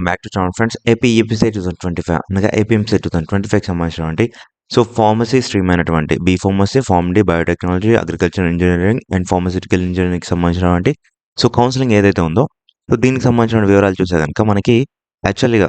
Back to channel friends AP two thousand twenty five అనగా APMC two thousand twenty ఫైవ్కి సంబంధించినటువంటి so pharmacy stream అయినటువంటి B pharmacy pharm D biotechnology agriculture engineering and pharmaceutical ఇంజనీరింగ్కి సంబంధించినటువంటి so counselling ఏదైతే ఉందో so దీనికి సంబంధించిన వివరాలు చూసే కనుక మనకి యాక్చువల్గా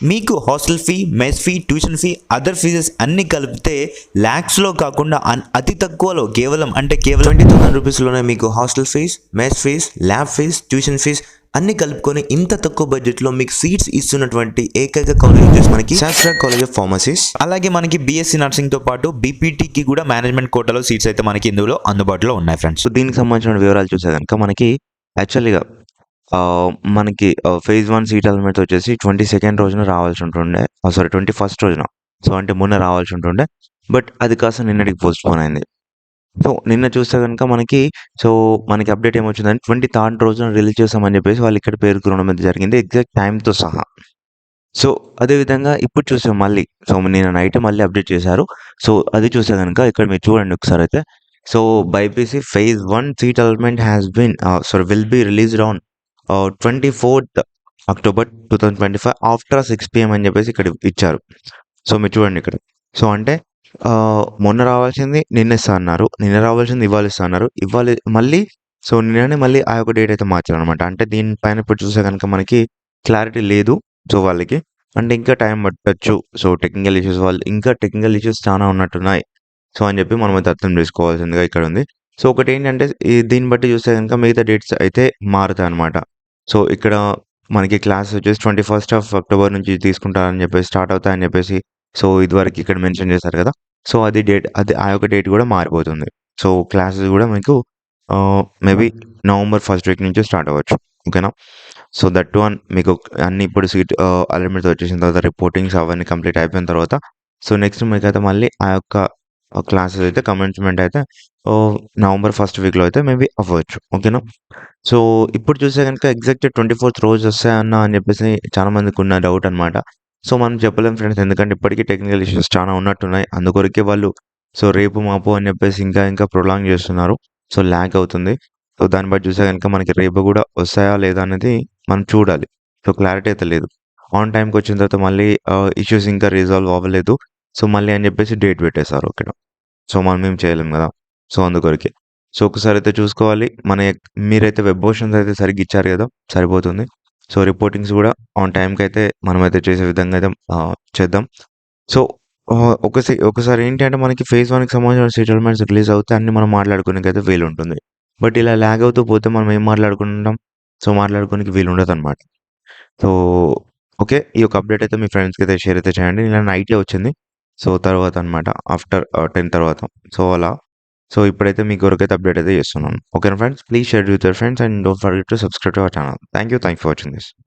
మీకు hostel fee mess fee tuition fee other fees అన్ని కలిపితే ల్యాక్స్లో కాకుండా అతి తక్కువలో కేవలం అంటే కేవలం ట్వంటీ థౌసండ్ రూపీస్లోనే మీకు hostel fees mess fees lab fees tuition fees అన్ని కలుపుకొని ఇంత తక్కువ బడ్జెట్లో మీకు సీట్స్ ఇస్తున్నటువంటి ఏకైక కాలేజ్ వచ్చేసి మనకి శాస్త్ర కాలేజ్ ఆఫ్ ఫార్మసీస్ అలాగే మనకి బీఎస్సీ నర్సింగ్తో పాటు బీపీటీకి కూడా మేనేజ్మెంట్ కోటాలో సీట్స్ అయితే మనకి ఇందులో అందుబాటులో ఉన్నాయి ఫ్రెండ్స్ సో దీనికి సంబంధించిన వివరాలు చూసే కనుక మనకి యాక్చువల్గా మనకి ఫేజ్ వన్ సీట్ ఎలిమెంట్ వచ్చేసి ట్వంటీ సెకండ్ రోజున రావాల్సి ఉంటుండే. సారీ ట్వంటీ ఫస్ట్ రోజున. సో అంటే మొన్న రావాల్సి ఉంటుండే. బట్ అది కాస్త నిన్నటికి పోస్ట్పోన్ అయింది. సో నిన్న చూస్తే కనుక మనకి సో మనకి అప్డేట్ ఏమొచ్చిందంటే ట్వంటీ థర్డ్ రోజున రిలీజ్ చేస్తామని చెప్పేసి వాళ్ళు ఇక్కడ పేర్కొనడం అయితే జరిగింది. ఎగ్జాక్ట్ టైంతో సహా. సో అదేవిధంగా ఇప్పుడు చూసాం మళ్ళీ సో నేను నైట్ మళ్ళీ అప్డేట్ చేశారు. సో అది చూస్తే కనుక ఇక్కడ మీరు చూడండి ఒకసారి అయితే. So BiPC phase one seat allotment has been sorry will be released on twenty fourth October two thousand twenty five after six PM అని చెప్పేసి ఇక్కడ ఇచ్చారు. సో మీరు చూడండి ఇక్కడ. సో అంటే మొన్న రావాల్సింది నిన్న ఇస్తా అన్నారు. నిన్న రావాల్సింది ఇవాళ ఇస్తా అన్నారు. ఇవాళ మళ్ళీ సో నిన్ననే మళ్ళీ ఆ యొక్క డేట్ అయితే మార్చారు అనమాట అంటే దీనిపైన ఇప్పుడు చూస్తే కనుక మనకి క్లారిటీ లేదు సో వాళ్ళకి. అంటే ఇంకా టైం పట్టచ్చు. సో టెక్నికల్ ఇష్యూస్ వాళ్ళు ఇంకా టెక్నికల్ ఇష్యూస్ చాలా ఉన్నట్టున్నాయి. సో అని చెప్పి మనం అయితే అర్థం చేసుకోవాల్సిందిగా ఇక్కడ ఉంది. సో ఒకటి ఏంటంటే దీన్ని బట్టి చూస్తే కనుక మిగతా డేట్స్ అయితే మారుతాయి అనమాట సో ఇక్కడ మనకి క్లాస్ వచ్చేసి ట్వంటీ ఫస్ట్ ఆఫ్ అక్టోబర్ నుంచి తీసుకుంటారని చెప్పేసి స్టార్ట్ అవుతాయని చెప్పేసి సో ఇదివరకు ఇక్కడ మెన్షన్ చేశారు కదా. సో అది డేట్ అది ఆ యొక్క డేట్ కూడా మారిపోతుంది. సో క్లాసెస్ కూడా మీకు మేబీ నవంబర్ ఫస్ట్ వీక్ నుంచి స్టార్ట్ అవ్వచ్చు. ఓకేనా? సో దట్ వన్ మీకు అన్ని ఇప్పుడు సీట్ అలైన్మెంట్స్ వచ్చేసిన తర్వాత రిపోర్టింగ్స్ అవన్నీ కంప్లీట్ అయిపోయిన తర్వాత సో నెక్స్ట్ మీకు అయితే మళ్ళీ ఆ యొక్క క్లాసెస్ అయితే కమెన్స్మెంట్ అయితే నవంబర్ ఫస్ట్ వీక్లో అయితే మేబీ అవ్వచ్చు. ఓకేనా సో ఇప్పుడు చూసే కనుక ఎగ్జాక్ట్ ట్వంటీ ఫోర్త్ రోజు వస్తాయన్న అని చెప్పేసి చాలా మందికి ఉన్న డౌట్ అనమాట సో మనం చెప్పలేం ఫ్రెండ్స్ ఎందుకంటే ఇప్పటికీ టెక్నికల్ ఇష్యూస్ చాలా ఉన్నట్టున్నాయి. అందుకొరకే వాళ్ళు సో రేపు మాపు అని చెప్పేసి ఇంకా ఇంకా ప్రొలాంగ్ చేస్తున్నారు. సో ల్యాక్ అవుతుంది. సో దాన్ని బట్టి చూస్తే కనుక మనకి రేపు కూడా వస్తాయా లేదా అనేది మనం చూడాలి. సో క్లారిటీ అయితే లేదు. ఆన్ టైంకి వచ్చిన తర్వాత మళ్ళీ ఇష్యూస్ ఇంకా రిజాల్వ్ అవ్వలేదు. సో మళ్ళీ అని చెప్పేసి డేట్ పెట్టేశారు ఓకే సో మనం ఏం చేయలేం కదా. సో అందుకొరకే. సో ఒకసారి అయితే చూసుకోవాలి. మన మీరైతే వెబ్ ఓషన్స్ అయితే సరిగ్గా ఇచ్చారు కదా సరిపోతుంది. సో రిపోర్టింగ్స్ కూడా ఆన్ టైంకి అయితే మనమైతే చేసే విధంగా అయితే చేద్దాం. సో ఒకసారి ఒకసారి ఏంటంటే మనకి ఫేజ్ వన్కి సంబంధించిన సెటిల్మెంట్స్ రిలీజ్ అవుతే అన్ని మనం మాట్లాడుకోనికి అయితే వీలు ఉంటుంది. బట్ ఇలా ల్యాగ్ అవుతూ పోతే మనం ఏం మాట్లాడుకుంటాం? సో మాట్లాడుకోనికి వీలు ఉండదు అనమాట సో ఓకే. ఈ యొక్క అప్డేట్ అయితే మీ ఫ్రెండ్స్కి అయితే షేర్ అయితే చేయండి. ఇలా నైట్లో వచ్చింది. సో తర్వాత అనమాట ఆఫ్టర్ టెన్ తర్వాత. సో అలా. సో ఇప్పుడైతే మీ కొరకైతే అప్డేట్ అయితే చేస్తున్నాను. Okay friends? Please share with your friends and don't forget to subscribe to our channel. Thank you. Thank for watching this.